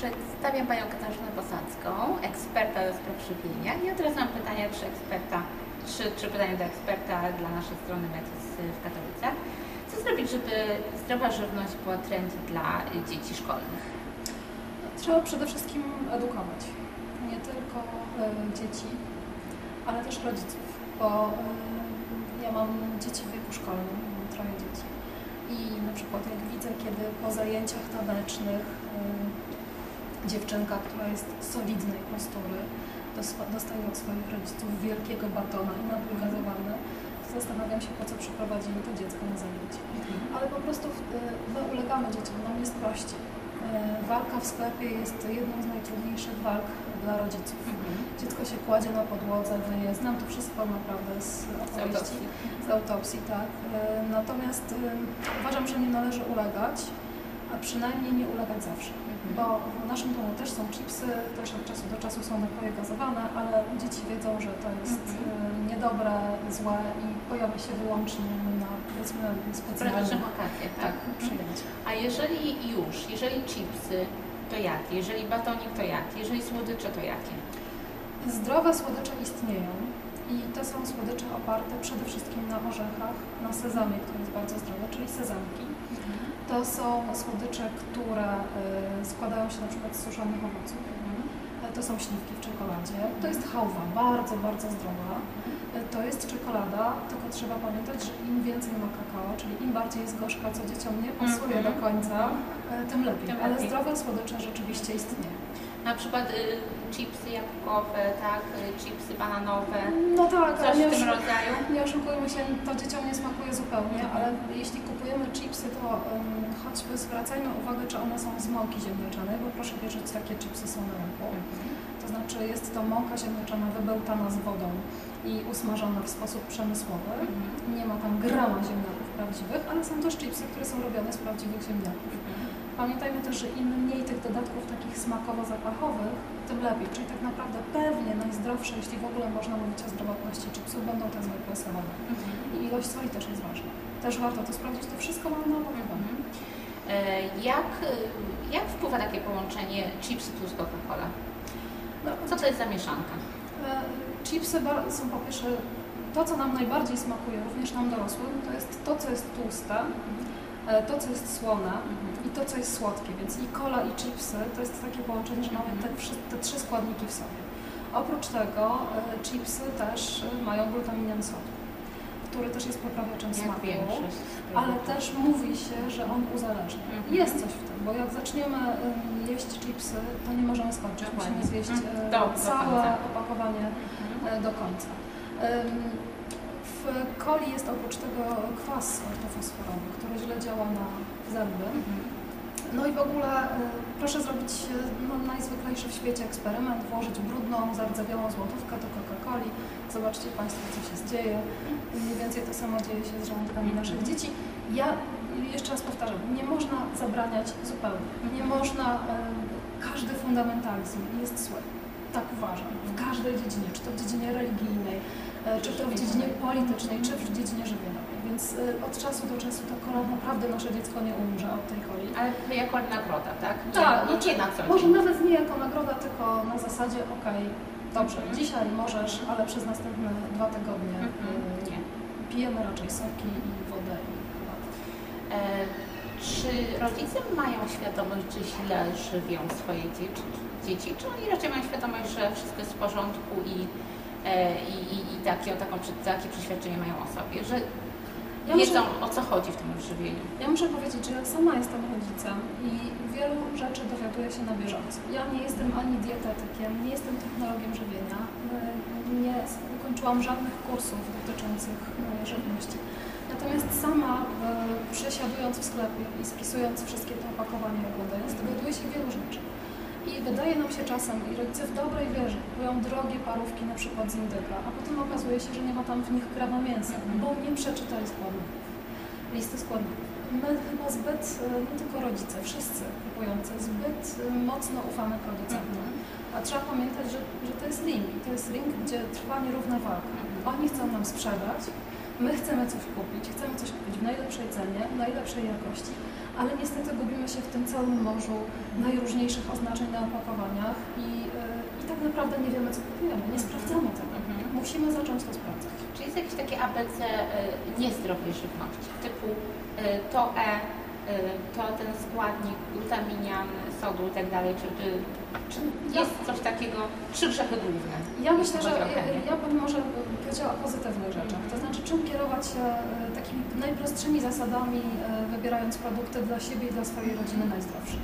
Przedstawiam Panią Katarzynę Posadzką, eksperta do spraw żywienia. I od razu mam pytania, czy eksperta, trzy, trzy do eksperta dla naszej strony Metis w Katowicach. Co zrobić, żeby zdrowa żywność była trendy dla dzieci szkolnych? Trzeba przede wszystkim edukować. Nie tylko e, dzieci, ale też rodziców, bo e, ja mam dzieci w wieku szkolnym, mam troje dzieci. I na przykład jak widzę, kiedy po zajęciach tanecznych e, dziewczynka, która jest solidnej postury, dos- dostaje od swoich rodziców wielkiego batona i to zastanawiam się, po co przyprowadzili to dziecko na zajęcie. Ale po prostu e, my ulegamy dzieciom, nam jest prościej. E, Walka w sklepie jest jedną z najtrudniejszych walk dla rodziców. Dziecko się kładzie na podłodze, wyje. Znam to wszystko naprawdę z opowieści, z autopsji, tak. E, Natomiast uważam, że nie należy ulegać, a przynajmniej nie ulegać zawsze. Bo w naszym domu też są chipsy, też od czasu do czasu są napoje gazowane, ale dzieci wiedzą, że to jest e, niedobre, złe i pojawia się wyłącznie na powiedzmy praktycznych okazjach, tak? tak, przyjęciach. A jeżeli już, jeżeli chipsy, to jakie? Jeżeli batonik, to jakie? Jeżeli słodycze, to jakie? Zdrowe słodycze istnieją i to są słodycze oparte przede wszystkim na orzechach, na sezamie, który jest bardzo zdrowy, czyli sezamki. To są słodycze, które y, składają się na przykład z suszonych owoców. E, To są śliwki w czekoladzie. To jest hałwa, bardzo, bardzo zdrowa. E, To jest czekolada, tylko trzeba pamiętać, że im więcej ma kakao, czyli im bardziej jest gorzka, co dzieciom nie pasuje Mhm. do końca, e, tym lepiej. Tym Ale lepiej. zdrowe słodycze rzeczywiście istnieją. Na przykład y, chipsy jabłkowe, tak? Y, chipsy bananowe, No tak, coś w tym rodzaju. Nie oszukujmy się, to dzieciom nie smakuje zupełnie, ale jeśli kupujemy chipsy, to um, choćby zwracajmy uwagę, czy one są z mąki ziemniaczanej, bo proszę wierzyć, takie chipsy są na rynku. To znaczy jest to mąka ziemniaczana wybełtana z wodą i usmażona w sposób przemysłowy. Nie ma tam grama ziemniaków prawdziwych, ale są też chipsy, które są robione z prawdziwych ziemniaków. Pamiętajmy też, że im mniej tych dodatków takich smakowo-zapachowych, tym lepiej. Czyli tak naprawdę pewnie najzdrowsze, jeśli w ogóle można mówić o zdrowotności chipsów, będą te zwykłe salowe. I ilość soli też jest ważna. Też warto to sprawdzić, to wszystko mam na. Mhm. E, Jak, y, jak wpływa takie połączenie chipsy plus Coca-Cola? No, Co to jest za mieszanka? e, chipsy są po pierwsze, to co nam najbardziej smakuje, również nam dorosłym, to jest to, co jest tłuste, e, to, co jest słone i to, co jest słodkie. Więc i cola, i chipsy to jest takie połączenie, że mamy te, te trzy składniki w sobie. Oprócz tego e, chipsy też e, mają glutaminę sodu, który też jest poprawiaczem smaku. Ale też mówi się, że on uzależnia. Mhm. Jest coś w tym, bo jak zaczniemy jeść chipsy, to nie możemy skończyć. Dokładnie. Musimy zjeść Mhm. e, Do- do całe końca. opakowanie Mhm. do końca. W coli jest oprócz tego kwas ortofosforowy, który źle działa na zęby. Mhm. No i w ogóle y, proszę zrobić y, no, najzwyklejszy w świecie eksperyment, włożyć brudną, zardzewiałą złotówkę do Coca-Coli. Zobaczcie Państwo, co się dzieje. Mniej więcej to samo dzieje się z żołądkami naszych dzieci. Ja jeszcze raz powtarzam, nie można zabraniać zupełnie. Nie można, y, każdy fundamentalizm jest zły. Tak uważam. W każdej dziedzinie, czy to w dziedzinie religijnej, czy to w dziedzinie politycznej, czy w dziedzinie żywieniowej. Więc y, od czasu do czasu ta kola naprawdę nasze dziecko nie umrze od tej coli. Ale jako nagroda, tak? Tak, znaczy, nie na co może nawet nie jako nagroda, tylko na zasadzie, okej, dobrze, Mhm. dzisiaj możesz, ale przez następne dwa tygodnie y, Nie. pijemy raczej soki i wodę i. E, Czy rodzice mają świadomość, że źle żywią swoje dzieci, dzieci? Czy oni raczej mają świadomość, że wszystko jest w porządku i, e, i, i, i takie, taką, takie przeświadczenie mają o sobie, że Ja wiedzą muszę, o co chodzi w tym żywieniu? ja muszę powiedzieć, że ja sama jestem rodzicem i wielu rzeczy dowiaduję się na bieżąco. Ja nie jestem ani dietetykiem, nie jestem technologiem żywienia, y, nie ukończyłam żadnych kursów dotyczących y, żywności. Natomiast sama przesiadując w sklepie i spisując wszystkie te opakowania oglądając, dowiaduję się wielu rzeczy. I wydaje nam się czasem, i rodzice w dobrej wierze kupują drogie parówki na przykład z indyka, a potem okazuje się, że nie ma tam w nich grama mięsa, bo nie przeczytali składników, listy składników. My chyba zbyt, y, nie tylko rodzice, wszyscy kupujący, zbyt y, mocno ufamy producentom. A trzeba pamiętać, że, że to jest ring. To jest ring, gdzie trwa nierówna walka. Oni chcą nam sprzedać, my chcemy coś kupić, chcemy coś kupić w najlepszej cenie, najlepszej jakości, ale niestety gubimy się w tym całym morzu najróżniejszych oznaczeń na opakowaniach i, yy, i tak naprawdę nie wiemy, co kupujemy, nie sprawdzamy tego. Mhm. Musimy zacząć to sprawdzać. Czy jest jakieś takie ABC y, niezdrowej żywności, typu y, to E, to ten składnik, glutaminian, sodu i tak dalej, czy, czy jest coś takiego, trzy grzechy główne? Ja myślę, że ja, ja bym może powiedziała o pozytywnych rzeczach. To znaczy, czym kierować się e, takimi najprostszymi zasadami, e, wybierając produkty dla siebie i dla swojej rodziny najzdrowsze.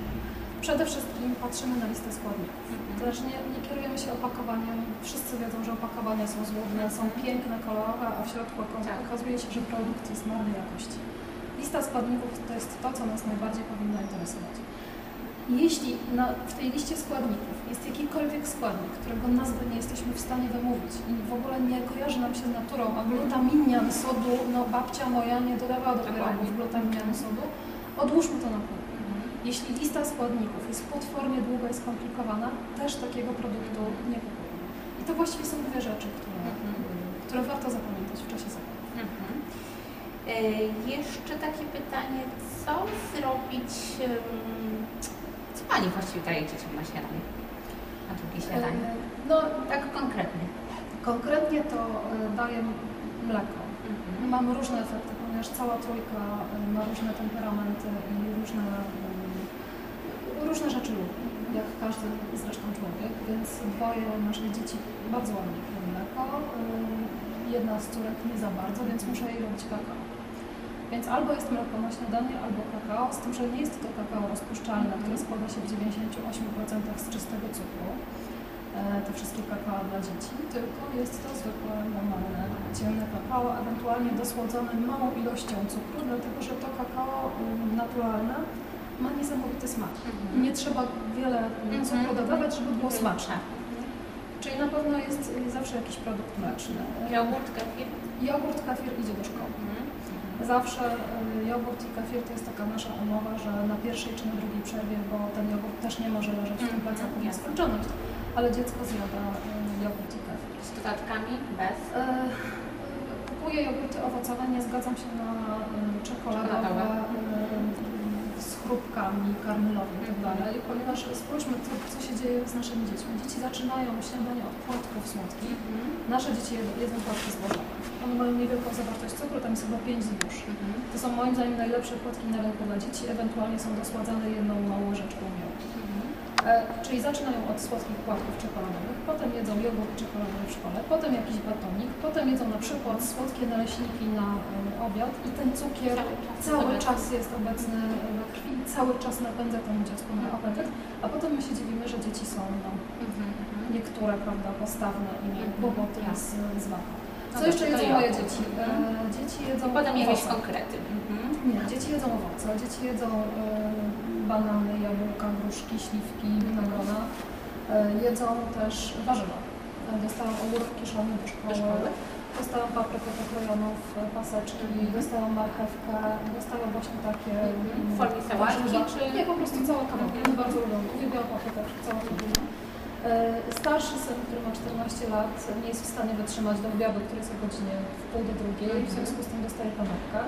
Przede wszystkim patrzymy na listę składników. To znaczy nie, nie kierujemy się opakowaniem. Wszyscy wiedzą, że opakowania są złudne, są piękne, kolorowe, a w środku Tak. okazuje się, że produkt jest marnej jakości. Lista składników to jest to, co nas najbardziej powinno interesować. Jeśli na, w tej liście składników jest jakikolwiek składnik, którego nazwy nie jesteśmy w stanie w ogóle nie kojarzy nam się z naturą, a glutaminian sodu, no babcia moja nie dodawała do pierogów glutaminianu sodu, odłóżmy to na pół. Jeśli lista składników jest potwornie długa i skomplikowana, też takiego produktu nie kupujemy. I to właściwie są dwie rzeczy, które, Mhm. które warto zapamiętać w czasie zakupu. Mhm. E, Jeszcze takie pytanie, co zrobić, co Pani właściwie daje dzieciom na śniadanie? Na drugie śniadanie? E, No, Tak konkretnie. Konkretnie to e, daję mleko. Mhm. Mamy różne efekty, ponieważ cała trójka e, ma różne temperamenty i różne, e, różne rzeczy lubi, jak każdy zresztą człowiek, więc dwoje naszych dzieci bardzo ładnie piją mleko. E, Jedna z córek nie za bardzo, więc muszę jej robić kakao. Więc albo jest mleko na śniadanie, albo kakao, z tym, że nie jest to kakao rozpuszczalne, które składa się w 98% z czystego cukru te wszystkie kakao dla dzieci, tylko jest to zwykłe, normalne, ciemne kakao, ewentualnie dosłodzone małą ilością cukru, dlatego że to kakao y, naturalne ma niesamowity smak. Mhm. Nie trzeba wiele y, cukru Mhm. dodawać, żeby było smaczne. Tak. Czyli na pewno jest y, zawsze jakiś produkt mleczny. Jogurt, kefir? Jogurt, kefir idzie do szkoły. Mhm. Zawsze y, jogurt i kefir to jest taka nasza umowa, że na pierwszej czy na drugiej przerwie, bo ten jogurt też nie może leżeć w tym Mhm, plecaku nieskończoność, ale dziecko zjada jogurt i kefir. Z dodatkami? Bez? E, Kupuję jogurty owocowe, nie zgadzam się na y, czekoladowe, Czekoladowe. y, z chrupkami, karmelowymi Mhm. itd. Ponieważ spójrzmy, co, co się dzieje z naszymi dziećmi. Dzieci zaczynają śniadanie od płatków słodkich. Mhm. Nasze dzieci jedzą, jedzą płatki zbożowe. One mają niewielką zawartość cukru, tam jest chyba 5 zbóż. Mhm. To są moim zdaniem najlepsze płatki na rynku dla dzieci, ewentualnie są dosładzane jedną małą łyżeczką miodu. E, czyli zaczynają od słodkich płatków czekoladowych, potem jedzą jogurt czekoladowy w szkole, potem jakiś batonik, potem jedzą na przykład słodkie naleśniki na e, obiad i ten cukier cały czas jest obecny we krwi i cały czas napędza temu dziecku na apetyt, a potem my się dziwimy, że dzieci są no, Mhm. niektóre, prawda, postawne i Mhm. kłopoty z, z waka. No Co jeszcze dobrze, to jedzą moje dzieci? E, Mhm. dzieci jedzą Potem jakieś owoce. konkrety. Mhm. Nie, dzieci jedzą owoce, dzieci jedzą e, banany, jabłka, gruszki, śliwki, winogrona. E, jedzą też warzywa. E, dostają ogórek kiszony do szkoły, Do szkoły? dostają paprykę pokrojoną w paseczki, Mhm. dostają marchewkę, dostają właśnie takie... Mhm. mm, formie sałatki, czy- Nie, po prostu całe kawałki. One bardzo lubią, uwielbiają paprykę, całą rodzina. E, Starszy syn, który ma 14 lat, nie jest w stanie wytrzymać do obiadu, który jest o godzinie w pół do drugiej, w związku z tym dostaje kanapkę.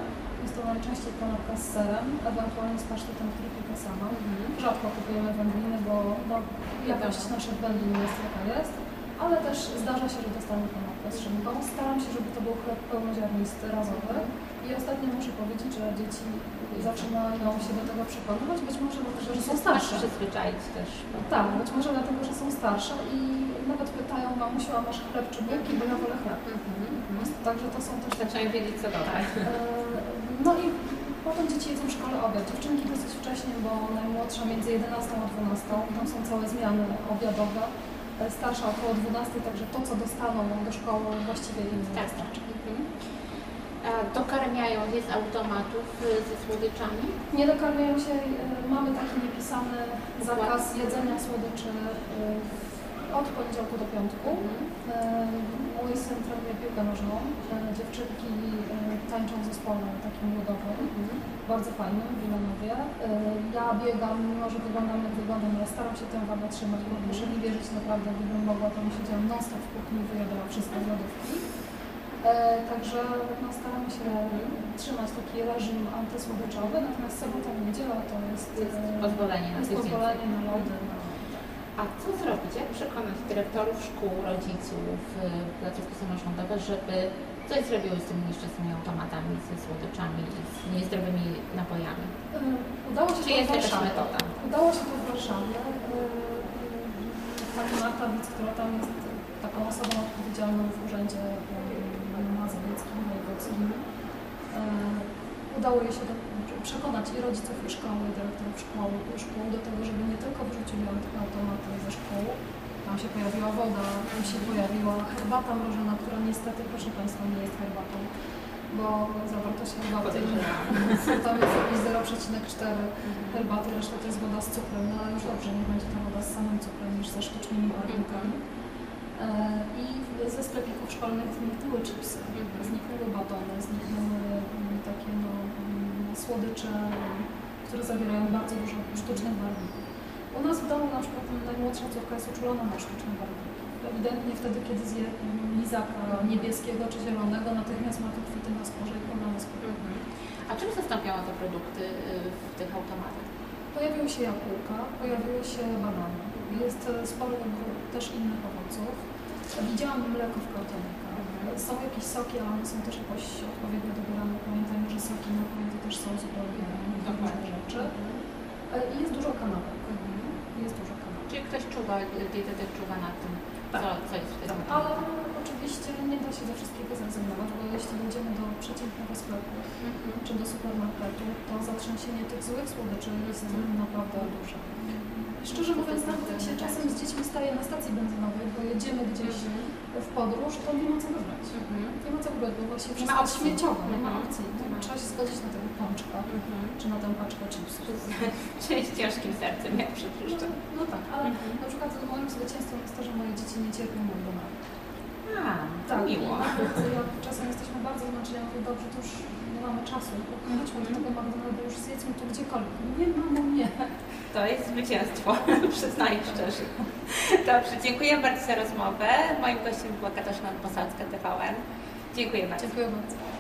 Jest to najczęściej kanapka z serem, ewentualnie z pasztetem, który pieka sama. Mhm. Rzadko kupujemy wędliny, bo no, jakość naszych wędlin jest jaka jest, ale też zdarza się, że dostanie kanapkę z szynką. Staram się, żeby to był chleb pełnoziarnisty, razowy. I ostatnio muszę powiedzieć, że dzieci zaczynają się do tego przekonywać, być może dlatego, że są starsze. Przyzwyczaić też. Tak, być może dlatego, że są starsze i nawet pytają mamusiu, a masz chleb czy bułki, bo ja wolę chleb. Mhm. Mhm. Także to są też. Zaczynają wiedzieć co dodać. E, No i potem dzieci jedzą w szkole obiad. Dziewczynki dosyć wcześnie, bo najmłodsza między 11 a 12, tam są całe zmiany obiadowe. E, Starsza około 12, także to, co dostaną do szkoły właściwie im nie Tak. wystarczy. Mhm. A dokarmiają je z automatów y, ze słodyczami? Nie dokarmiają się, e, mamy taki niepisany zakaz jedzenia słodyczy e, od poniedziałku do piątku. Mhm. E, Mój syn trenuje piłkę nożną, e, dziewczynki e, tańczą w zespole takim ludowym, Mhm. bardzo fajnym w Wilanowie. E, Ja biegam, mimo że wyglądam jak wyglądam, ale staram się tę wagę trzymać, bo proszę mi wierzyć naprawdę, gdybym mogła, to bym siedziała non stop w kuchni i wyjadała wszystko z lodówki. E, Także no, staramy się trzymać taki reżim antysłodyczowy, natomiast sobota i niedziela to jest, Jest e, pozwolenie na jest pozwolenie na lody. A co zrobić? Jak przekonać dyrektorów szkół, rodziców, y, placówki samorządowe, żeby coś zrobiły z tymi nieszczęsnymi automatami, ze słodyczami i z niezdrowymi napojami? E, Udało się Czy jest jakaś metoda? Udało się to w Warszawie. E, Pani Marta Wic, która tam jest taką osobą odpowiedzialną w urzędzie e, e, udało jej się do, przekonać i rodziców, i szkoły, i dyrektorów szkół, szkół do tego, żeby nie tylko wyrzucili automaty ze szkół, tam się pojawiła woda, tam się pojawiła herbata mrożona, która niestety, proszę Państwa, nie jest herbatą, bo zawartość herbaty tam jest jakieś 0,4 herbaty, reszta to jest woda z cukrem, no ale już dobrze, nie będzie ta woda z samym cukrem niż ze sztucznymi barwnikami. E, I ze sklepików szkolnych zniknęły chipsy, zniknęły batony, zniknęły mm, takie no, mm, słodycze, które zawierają bardzo dużo sztucznych barwników. U nas w domu na przykład najmłodsza córka jest uczulona na sztuczne barwniki. Ewidentnie wtedy, kiedy zje mm, lizaka niebieskiego czy zielonego, natychmiast ma to kwity na skórze i problemy z. Mhm. A czym zastąpiono te produkty y, w tych automatach? Pojawiły się jabłka, pojawiły się banany. Jest e, wybór też innych owoców. Widziałam mleko w kartonikach. Są jakieś soki, ale one są też jakoś odpowiednio dobierane. Pamiętajmy, że soki na to też są zupełnie różne rzeczy. E, I jest dużo kanapek. Jest dużo kanapek. Czyli ktoś czuwa, dietetyk czuwa nad tym, co, co jest w tym Ale automacie. oczywiście nie da się ze wszystkiego zrezygnować, bo jeśli będziemy do przeciętnego sklepu Mhm. czy do supermarketu, to zatrzęsienie tych złych słodyczy jest naprawdę duże. Szczerze mówiąc, nawet jak się czasem z dziećmi staje na stacji benzynowej, bo jedziemy gdzieś w podróż, to nie ma co wybrać. Mhm. Nie ma co wybrać, bo właśnie wszystko opcji. śmieciowe, nie ma Mhm. opcji. Trzeba się zgodzić na tego pączka, Mhm. czy na tę paczkę chipsów. Z ciężkim sercem, jak No, przypuszczam. no tak, ale Mhm. na przykład moim zwycięstwem jest to, że moje dzieci nie cierpią McDonalda. A, Tak, miło. jak czasem jesteśmy bardzo zmęczeni, mówię, dobrze, to już nie mamy czasu, chodźmy do tego McDonalda, już zjedzmy tu gdziekolwiek. Nie, mamo, nie. To jest zwycięstwo, przyznaję szczerze. Dobrze, dziękuję bardzo za rozmowę. Moim gościem była Katarzyna Posadzka, TVN. Dziękuję bardzo. Dziękuję bardzo.